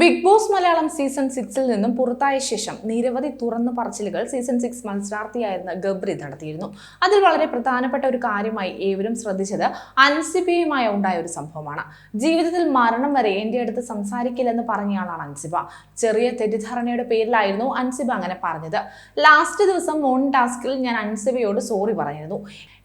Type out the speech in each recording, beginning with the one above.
Big boss Malayalam season സിക്സിൽ നിന്നും പുറത്തായ ശേഷം നിരവധി തുറന്നു പറച്ചിലുകൾ സീസൺ സിക്സ് മത്സരാർത്ഥിയായിരുന്ന ഗബ്രി നടത്തിയിരുന്നു. അതിൽ വളരെ പ്രധാനപ്പെട്ട ഒരു കാര്യമായി ഏവരും ശ്രദ്ധിച്ചത് അൻസിബയുമായി ഉണ്ടായ ഒരു സംഭവമാണ്. ജീവിതത്തിൽ മരണം വരെ എന്റെ അടുത്ത് സംസാരിക്കില്ലെന്ന് പറഞ്ഞയാളാണ് അൻസിബ. ചെറിയ തെറ്റിദ്ധാരണയുടെ പേരിലായിരുന്നു അൻസിബ അങ്ങനെ പറഞ്ഞത്. ലാസ്റ്റ് ദിവസം മോൺ ടാസ്കിൽ ഞാൻ അൻസിബയോട് സോറി പറഞ്ഞിരുന്നു.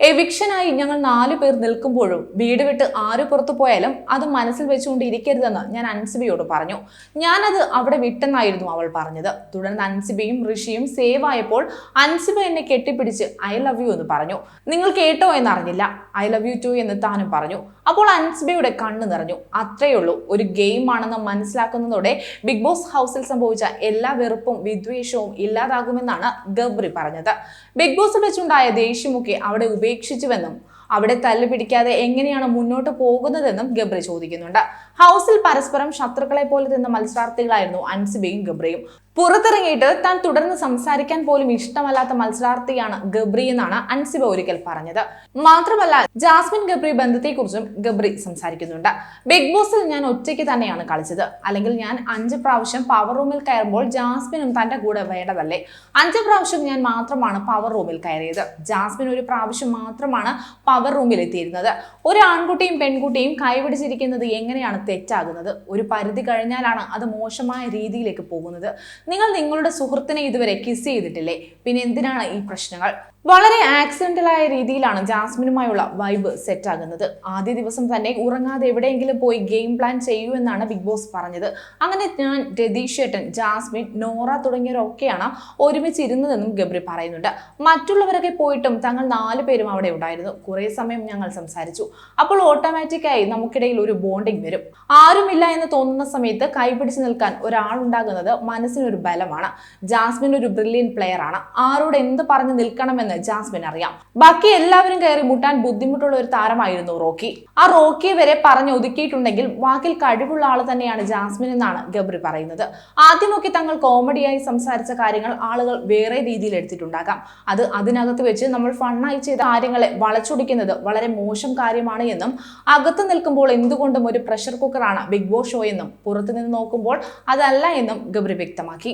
എവിക്ഷനായി ഞങ്ങൾ നാലു പേർ നിൽക്കുമ്പോഴും വീട് വിട്ട് ആര് പുറത്തു പോയാലും അത് മനസ്സിൽ വെച്ചുകൊണ്ട് ഇരിക്കരുതെന്ന് ഞാൻ അൻസിബയോട് പറഞ്ഞു. ഞാനത് അവിടെ വിട്ടെന്നായിരുന്നു അവൾ പറഞ്ഞത്. തുടർന്ന് അൻസിബയും ഋഷിയും സേവ് ആയപ്പോൾ അൻസിബ എന്നെ കെട്ടിപ്പിടിച്ച് ഐ ലവ് യു എന്ന് പറഞ്ഞു. നിങ്ങൾ കേട്ടോ എന്നറിഞ്ഞില്ല. ഐ ലവ് യു ടു എന്ന് താനും പറഞ്ഞു. അപ്പോൾ അൻസിബയുടെ കണ്ണ് നിറഞ്ഞു. അത്രയേ ഉള്ളൂ. ഒരു ഗെയിം ആണെന്ന് മനസ്സിലാക്കുന്നതോടെ ബിഗ് ബോസ് ഹൗസിൽ സംഭവിച്ച എല്ലാ വെറുപ്പും വിദ്വേഷവും ഇല്ലാതാകുമെന്നാണ് ഗബ്രി പറഞ്ഞത്. ബിഗ് ബോസിൽ വെച്ചുണ്ടായ ദേഷ്യമൊക്കെ അവിടെ ഉപേക്ഷിച്ചുവെന്നും അവിടെ തല്ല് പിടിക്കാതെ എങ്ങനെയാണ് മുന്നോട്ട് പോകുന്നതെന്നും ഗബ്രി ചോദിക്കുന്നുണ്ട്. ഹൗസിൽ പരസ്പരം ശത്രുക്കളെ പോലെ നിന്ന മത്സരാർത്ഥികളായിരുന്നു അൻസിബയും ഗബ്രിയും. പുറത്തിറങ്ങിയിട്ട് താൻ തുടർന്ന് സംസാരിക്കാൻ പോലും ഇഷ്ടമല്ലാത്ത മത്സരാർത്ഥിയാണ് ഗബ്രി എന്നാണ് അൻസിബ ഒരിക്കൽ പറഞ്ഞത്. മാത്രമല്ല ജാസ്മിൻ ഗബ്രി ബന്ധത്തെക്കുറിച്ചും ഗബ്രി സംസാരിക്കുന്നുണ്ട്. ബിഗ് ബോസിൽ ഞാൻ ഒറ്റയ്ക്ക് തന്നെയാണ് കളിച്ചത്. അല്ലെങ്കിൽ ഞാൻ അഞ്ച് പ്രാവശ്യം പവർ റൂമിൽ കയറുമ്പോൾ ജാസ്മിനും തന്റെ കൂടെ വേണ്ടതല്ലേ? അഞ്ച് പ്രാവശ്യം ഞാൻ മാത്രമാണ് പവർ റൂമിൽ കയറിയത്. ജാസ്മിൻ ഒരു പ്രാവശ്യം മാത്രമാണ് പവർ റൂമിൽ എത്തിയിരുന്നത്. ഒരു ആൺകുട്ടിയും പെൺകുട്ടിയും കൈപിടിച്ചിരിക്കുന്നത് എങ്ങനെയാണ് തെറ്റാകുന്നത്? ഒരു പരിധി കഴിഞ്ഞാലാണ് അത് മോശമായ രീതിയിലേക്ക് പോകുന്നത്. നിങ്ങൾ നിങ്ങളുടെ സുഹൃത്തിനെ ഇതുവരെ കിസ് ചെയ്തിട്ടില്ലേ? പിന്നെ എന്തിനാണ് ഈ പ്രശ്നങ്ങൾ? വളരെ ആക്സിഡന്റലായ രീതിയിലാണ് ജാസ്മിനുമായുള്ള വൈബ് സെറ്റ് ആകുന്നത്. ആദ്യ ദിവസം തന്നെ ഉറങ്ങാതെ എവിടെയെങ്കിലും പോയി ഗെയിം പ്ലാൻ ചെയ്യൂ എന്നാണ് ബിഗ് ബോസ് പറഞ്ഞത്. അങ്ങനെ ഞാൻ രതീഷ് ഏട്ടൻ ജാസ്മിൻ നോറ തുടങ്ങിയവരൊക്കെയാണ് ഒരുമിച്ച് ഇരുന്നതെന്നും ഗബ്രി പറയുന്നുണ്ട്. മറ്റുള്ളവരൊക്കെ പോയിട്ടും തങ്ങൾ നാല് പേരും അവിടെ ഉണ്ടായിരുന്നു. കുറേ സമയം ഞങ്ങൾ സംസാരിച്ചു. അപ്പോൾ ഓട്ടോമാറ്റിക്കായി നമുക്കിടയിൽ ഒരു ബോണ്ടിങ് വരും. ആരുമില്ല എന്ന് തോന്നുന്ന സമയത്ത് കൈപിടിച്ച് നിൽക്കാൻ ഒരാളുണ്ടാകുന്നത് മനസ്സിനൊരു ബലമാണ്. ജാസ്മിൻ ഒരു ബ്രില്യൻ പ്ലെയർ ആണ്. ആരോട് എന്ത് പറഞ്ഞ് നിൽക്കണമെന്ന് ജാസ്മിൻ അറിയാം. ബാക്കി എല്ലാവരും കയറി മുട്ടാൻ ബുദ്ധിമുട്ടുള്ള ഒരു താരമായിരുന്നു റോക്കി. ആ റോക്കി വരെ പറഞ്ഞു ഒതുക്കിയിട്ടുണ്ടെങ്കിൽ വാക്കിൽ കഴിവുള്ള ആൾ തന്നെയാണ് ജാസ്മിൻ എന്നാണ് ഗബ്രി പറയുന്നത്. ആദ്യമൊക്കെ തങ്ങൾ കോമഡിയായി സംസാരിച്ച കാര്യങ്ങൾ ആളുകൾ വേറെ രീതിയിൽ എടുത്തിട്ടുണ്ടാകാം. അത് അതിനകത്ത് വെച്ച് നമ്മൾ ഫണ്ണായി ചെയ്ത കാര്യങ്ങളെ വളച്ചൊടിക്കുന്നത് വളരെ മോശം കാര്യമാണ് എന്നും അകത്ത് നിൽക്കുമ്പോൾ എന്തുകൊണ്ടും ഒരു പ്രഷർ കുക്കറാണ് ബിഗ് ബോസ് ഷോ എന്നും പുറത്തുനിന്ന് നോക്കുമ്പോൾ അതല്ല എന്നും ഗബ്രി വ്യക്തമാക്കി.